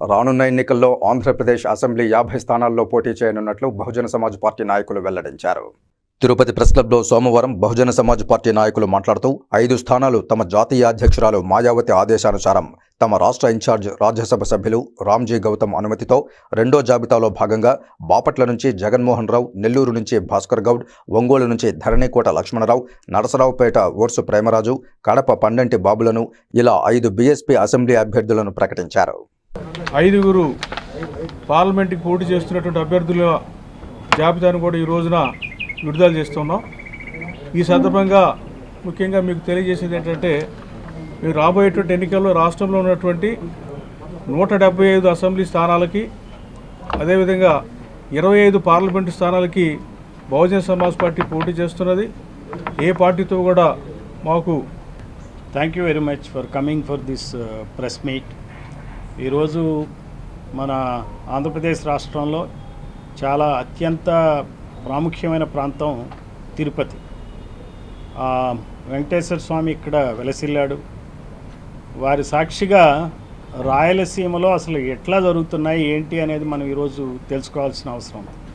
రానున్న ఎన్నికల్లో ఆంధ్రప్రదేశ్ అసెంబ్లీ యాభై స్థానాల్లో పోటీ చేయనున్నట్లు బహుజన సమాజ్ పార్టీ నాయకులు వెల్లడించారు. తిరుపతి ప్రెస్ క్లబ్లో సోమవారం బహుజన సమాజ్ పార్టీ నాయకులు మాట్లాడుతూ ఐదు స్థానాలు తమ జాతీయ అధ్యక్షురాలు మాయావతి ఆదేశానుసారం తమ రాష్ట్ర ఇన్ఛార్జ్ రాజ్యసభ సభ్యులు రామ్జీ గౌతమ్ అనుమతితో రెండో జాబితాలో భాగంగా బాపట్ల నుంచి జగన్మోహన్ రావు నెల్లూరు నుంచి భాస్కర్ గౌడ్ ఒంగోలు నుంచి ధరణికోట లక్ష్మణరావు నరసరావుపేట ఓర్సు ప్రేమరాజు కడప పండంటి బాబులను ఇలా ఐదు బీఎస్పీ అసెంబ్లీ అభ్యర్థులను ప్రకటించారు. ఐదుగురు పార్లమెంట్కి పోటీ చేస్తున్నటువంటి అభ్యర్థుల జాబితాను కూడా ఈ రోజున విడుదల చేస్తున్నాం. ఈ సందర్భంగా ముఖ్యంగా మీకు తెలియజేసేది ఏంటంటే మీరు రాబోయేటువంటి ఎన్నికల్లో రాష్ట్రంలో ఉన్నటువంటి నూట డెబ్బై ఐదు అసెంబ్లీ స్థానాలకి అదేవిధంగా ఇరవై ఐదు పార్లమెంటు స్థానాలకి బహుజన సమాజ్ పార్టీ పోటీ చేస్తున్నది. ఏ పార్టీతో కూడా మాకు thank you very much for coming for this press meet ఈరోజు మన ఆంధ్రప్రదేశ్ రాష్ట్రంలో చాలా అత్యంత ప్రాముఖ్యమైన ప్రాంతం తిరుపతి. వెంకటేశ్వర స్వామి ఇక్కడ వెలసిల్లాడు. వారి సాక్షిగా రాయలసీమలో అసలు ఎట్లా జరుగుతున్నాయి ఏంటి అనేది మనం ఈరోజు తెలుసుకోవాల్సిన అవసరం. ఉంది